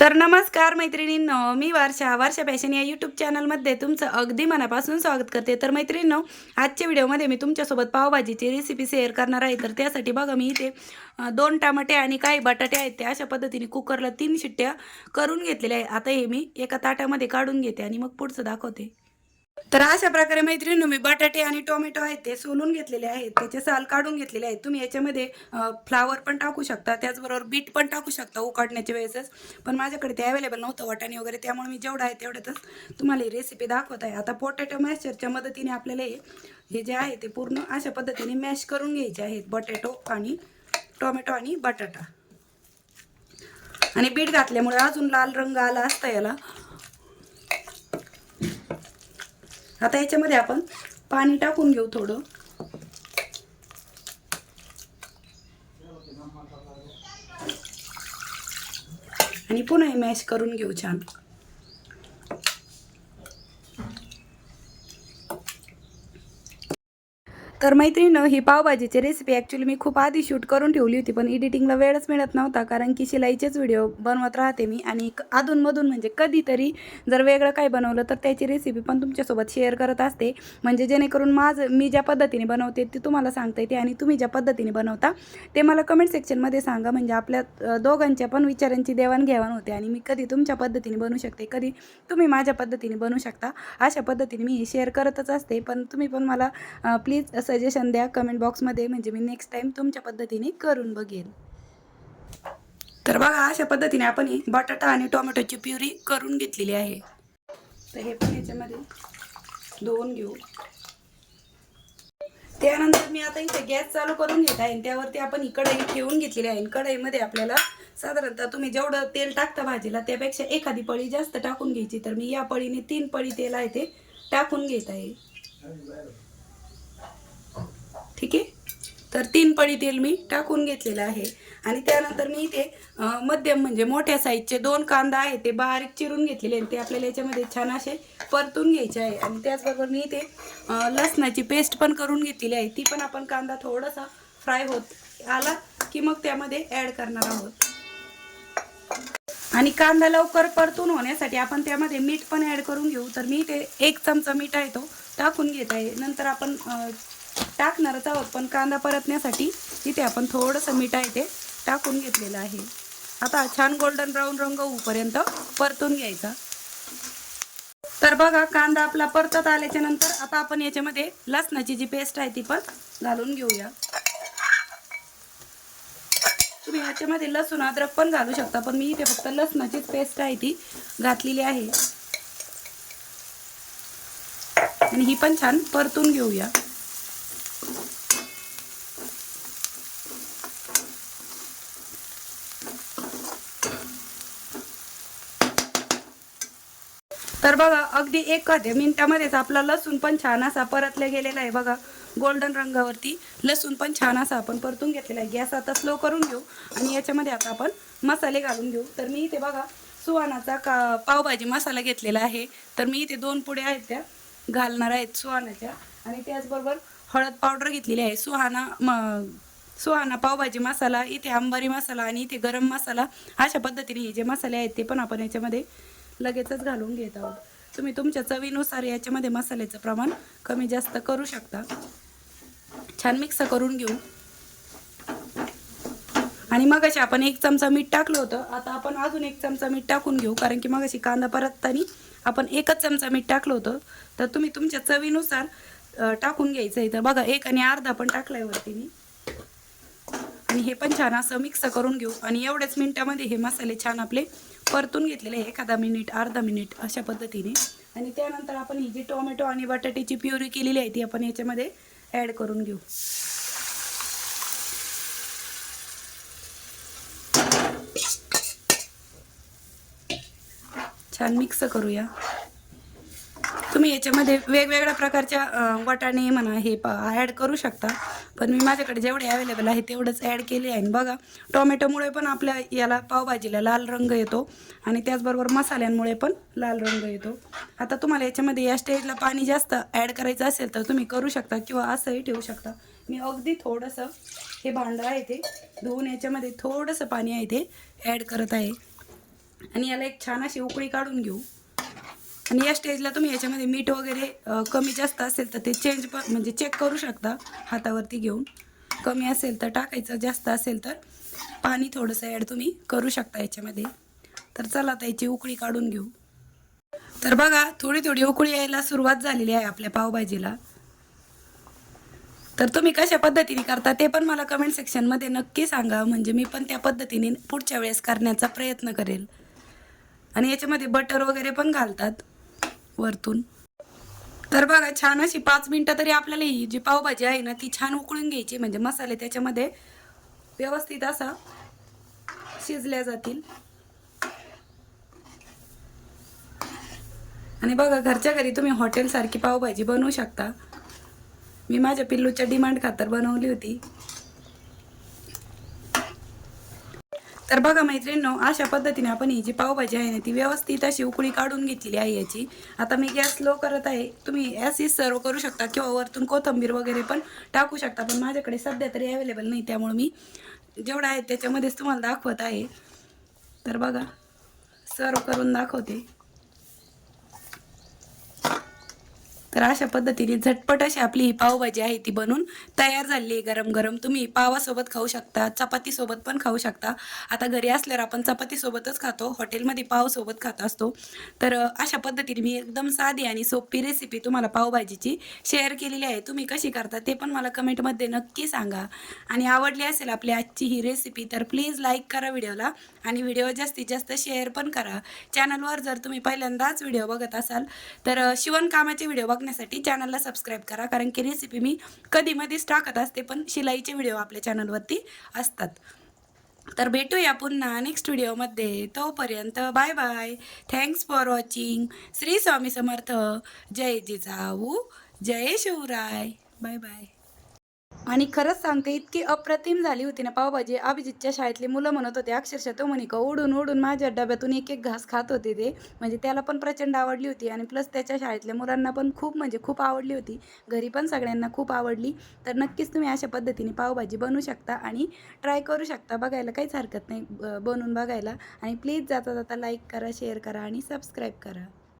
तर नमस्कार मैत्रिणींनो मी वर्षा. वर्षा फॅशन या यूट्यूब चॅनलमध्ये तुमचं अगदी मनापासून स्वागत करते. तर मैत्रिणींनो आजच्या व्हिडिओमध्ये मी तुमच्यासोबत पावभाजीची रेसिपी शेअर करणार आहे. तर त्यासाठी बघा मी इथे दोन टमाटे आणि काही बटाटे आहेत ते अशा पद्धतीने कुकरला तीन शिट्ट्या करून घेतलेल्या आहे आता हे मी एका ताटामध्ये काढून घेते आणि मग पुढचं दाखवते. तर अशा प्रकारे मैत्रिणी मी बटाटे आणि टोमॅटो आहेत ते सोलून घेतलेले आहेत. त्याचे साल काढून घेतलेले आहेत. तुम्ही याच्यामध्ये फ्लावर पण टाकू शकता त्याचबरोबर बीट पण टाकू शकता उकडण्याच्या वेळेसच. पण माझ्याकडे ते अवेलेबल नव्हतं वाटाणे वगैरे त्यामुळे मी जेवढं आहे तेवढ्यातच तुम्हाला ही रेसिपी दाखवत आहे. आता पोटॅटो मॅशरच्या मदतीने आपल्याला हे हे जे आहे ते पूर्ण अशा पद्धतीने मॅश करून घ्यायचे आहेत. बटॅटो आणि टोमॅटो आणि बटाटा. आणि बीट घातल्यामुळे अजून लाल रंग आला असता याला. आता याच्यामध्ये आपण पाणी टाकून घेऊ थोडं. आणि पुन्हा मॅश करून घेऊ छान. तर मैत्रिणं ही पावभाजीची रेसिपी ॲक्च्युली मी खूप आधी शूट करून ठेवली होती पण एडिटिंगला वेळच मिळत नव्हता कारण की शिलाईचेच व्हिडिओ बनवत राहते मी. आणि अधूनमधून म्हणजे कधीतरी जर वेगळं काही बनवलं तर त्याची रेसिपी पण तुमच्यासोबत शेअर करत असते. म्हणजे जेणेकरून माझं मी ज्या पद्धतीने बनवते ते तुम्हाला सांगता येते आणि तुम्ही ज्या पद्धतीने बनवता ते मला कमेंट सेक्शनमध्ये सांगा. म्हणजे आपल्या दोघांच्या पण विचारांची देवाणघेवाण होते आणि मी कधी तुमच्या पद्धतीने बनवू शकते कधी तुम्ही माझ्या पद्धतीने बनवू शकता अशा पद्धतीने मी शेअर करतच असते. पण तुम्ही पण मला प्लीज सजेशन द्या कमेंट बॉक्समध्ये म्हणजे मी नेक्स्ट टाईम तुमच्या पद्धतीने करून बघेन तर बघा अशा पद्धतीने आपण ही बटाटा आणि टोमॅटोची प्युरी करून घेतलेली आहे. तर हे पण याच्यामध्ये धुवून घेऊ. त्यानंतर मी आता इथे गॅस चालू करून घेत आहे. आणि त्यावरती आपण ही कढई ठेवून घेतलेली आहे. कढईमध्ये आपल्याला साधारणतः तुम्ही जेवढं तेल टाकता भाजीला त्यापेक्षा एखादी पळी जास्त टाकून घ्यायची. तर मी या पळीने तीन पळी तेल आहे ते टाकून घेत आहे. तर तीन पळी तेल मी टाकून घेतलेलं आहे. आणि त्यानंतर मी इथे मध्यम म्हणजे मोठ्या साईजचे दोन कांदा आहे ते बारीक चिरून घेतलेले आणि ते आपल्याला याच्यामध्ये छान असे परतून घ्यायचे आहे. आणि त्याचबरोबर मी इथे लसणाची पेस्ट पण करून घेतलेली आहे. ती पण आपण कांदा थोडासा फ्राय होत आला की मग त्यामध्ये ॲड करणार आहोत. आणि कांदा लवकर परतून होण्यासाठी आपण त्यामध्ये मीठ पण ॲड करून घेऊ. तर मी ते एक चमचा मीठ आहे तो टाकून घेत आहे. नंतर आपण टाकणारच आहोत पण कांदा परतण्यासाठी इथे आपण थोडंसं मीठ आहे ते टाकून घेतलेलं आहे. आता छान गोल्डन ब्राऊन रंग होऊपर्यंत परतून घ्यायचा. तर बघा कांदा आपला परतत आल्याच्यानंतर आता आपण याच्यामध्ये लसणाची जी पेस्ट आहे ती पण घालून घेऊया. तुम्ही ह्याच्यामध्ये लसूण अद्रक पण घालू शकता पण मी इथे फक्त लसणाचीच पेस्ट आहे ती घातलेली आहे. आणि ही पण छान परतून घेऊया. तर बघा अगदी एखाद्या मिनिटामध्येच आपला लसूण पण छान असा परतला गेलेला आहे. बघा गोल्डन रंगावरती लसूण पण छान असा आपण परतून घेतलेला आहे. गॅस आता स्लो करून घेऊ आणि याच्यामध्ये आता आपण मसाले घालून घेऊ. तर मी इथे बघा सुहानाचा का पावभाजी मसाला घेतलेला आहे. तर मी इथे दोन पुढे आहेत त्या घालणार आहेत सुहानाच्या. आणि त्याचबरोबर हळद पावडर घेतलेली आहे. सुहाना म सुहाना पावभाजी मसाला इथे आंबारी मसाला आणि इथे गरम मसाला अशा पद्धतीने हे जे मसाले आहेत ते पण आपण याच्यामध्ये लगेचच घालून घेत आहोत. तुम्ही तुमच्या चवीनुसार याच्यामध्ये मसाल्याचं प्रमाण कमी जास्त करू शकता. छान मिक्स करून घेऊ. आणि मग अशी आपण एक चमचा मीठ टाकलं होतं. आता आपण अजून एक चमचा मीठ टाकून घेऊ. कारण की मग अशी कांदा परतताना आपण एकच चमचा मीठ टाकलं होतं. तर तुम्ही तुमच्या चवीनुसार टाकून घ्यायचं इथं बघा एक आणि अर्धा पण टाकलाय वरती मी. आणि हे पण छान असं मिक्स करून घेऊ. आणि एवढ्याच मिनिटामध्ये हे मसाले छान आपले परतून घेतलेले आहे. एखादा मिनिट अर्धा मिनिट अशा पद्धतीने. आणि त्यानंतर आपण ही जी टोमॅटो आणि बटाट्याची प्युरी केलेली आहे ती आपण याच्यामध्ये ॲड करून घेऊ. छान मिक्स करूया. तुम्ही याच्यामध्ये वेगवेगळ्या प्रकारच्या वाटाणे म्हणा हे ॲड करू शकता. पण मी माझ्याकडे जेवढे अवेलेबल आहे तेवढंच ॲड केले आहे. आणि बघा टोमॅटोमुळे पण आपल्या याला पावभाजीला लाल रंग येतो आणि त्याचबरोबर मसाल्यांमुळे पण लाल रंग येतो. आता तुम्हाला याच्यामध्ये या स्टेजला पाणी जास्त ॲड करायचं असेल तर तुम्ही करू शकता किंवा असंही ठेवू शकता. मी अगदी थोडंसं हे भांडं आहे ते धुवून याच्यामध्ये थोडंसं पाणी आहे ते ॲड करत आहे. आणि याला एक छान अशी उकळी काढून घेऊ. आणि या स्टेजला तुम्ही याच्यामध्ये मीठ वगैरे कमी जास्त असेल तर ते चेंज पण म्हणजे चेक करू शकता हातावरती घेऊन. कमी असेल तर टाकायचं जास्त असेल तर पाणी थोडंसं ॲड तुम्ही करू शकता याच्यामध्ये. तर चला आता याची उकळी काढून घेऊ. तर बघा थोडी थोडी उकळी यायला सुरुवात झालेली आहे आपल्या पावभाजीला. तर तुम्ही कशा पद्धतीने करता ते पण मला कमेंट सेक्शनमध्ये नक्की सांगा. म्हणजे मी पण त्या पद्धतीने पुढच्या वेळेस करण्याचा प्रयत्न करेल. आणि याच्यामध्ये बटर वगैरे पण घालतात. वरतून. तर बघा छान अशी पाच मिनटं तरी आपल्याला ही जी पावभाजी आहे ना ती छान उकळून घ्यायची. म्हणजे मसाले त्याच्यामध्ये व्यवस्थित असा शिजल्या जातील. आणि बघा घरच्या घरी तुम्ही हॉटेलसारखी पावभाजी बनवू शकता. मी माझ्या पिल्लूच्या डिमांड खातर बनवली होती. तर बघा मैत्रिणींनो अशा पद्धतीने आपण ही जी पावभाजी आहे ना ती व्यवस्थित अशी उकळी काढून घेतलेली आहे याची. आता मी गॅस लो करत आहे. तुम्ही ही सर्व करू शकता किंवा वरतून कोथंबीर वगैरे पण टाकू शकता. पण माझ्याकडे सध्या तरी अवेलेबल नाही त्यामुळे मी जेवढं आहे त्याच्यामध्येच तुम्हाला दाखवत आहे. तर बघा सर्व करून दाखवते. तर अशा पद्धतीने झटपट अशी आपली ही पावभाजी आहे ती बनून तयार झाली आहे गरम गरम तुम्ही पावासोबत खाऊ शकता चपातीसोबत पण खाऊ शकता. आता घरी असल्यावर आपण चपातीसोबतच खातो हॉटेलमध्ये पावसोबत खात असतो. तर अशा पद्धतीने मी एकदम साधी आणि सोपी रेसिपी तुम्हाला पावभाजीची शेअर केलेली आहे. तुम्ही कशी करता ते पण मला कमेंटमध्ये नक्की सांगा. आणि आवडली असेल आपली आजची ही रेसिपी तर प्लीज लाईक करा व्हिडिओला आणि व्हिडिओ जास्तीत जास्त शेअर पण करा. चॅनलवर जर तुम्ही पहिल्यांदाच व्हिडिओ बघत असाल तर शिवणकामाचे व्हिडिओ बघा बघण्यासाठी चॅनलला सबस्क्राईब करा. कारण की रेसिपी मी कधी मध्येच टाकत असते पण शिलाईचे व्हिडिओ आपल्या चॅनलवरती असतात. तर भेटूया पुन्हा नेक्स्ट व्हिडिओमध्ये तोपर्यंत bye bye thanks for watching Shri Swami Samarth. जय जिजाऊ. जय शिवराय. बाय बाय आणि खरंच सांगते इतकी अप्रतिम झाली होती ना पावभाजी. अभिजितच्या शाळेतली मुलं म्हणत होते अक्षरशः तो म्हणे का उडून उडून माझ्या डब्यातून एक एक घास खात होते ते. म्हणजे त्याला पण प्रचंड आवडली होती आणि प्लस त्याच्या शाळेतल्या मुलांना पण खूप म्हणजे खूप आवडली होती. घरी पण सगळ्यांना खूप आवडली. तर नक्कीच तुम्ही अशा पद्धतीने पावभाजी बनवू शकता आणि ट्राय करू शकता. बघायला काहीच हरकत नाही बनवून बघायला. आणि प्लीज जाता जाता लाईक करा शेअर करा आणि सबस्क्राईब करा.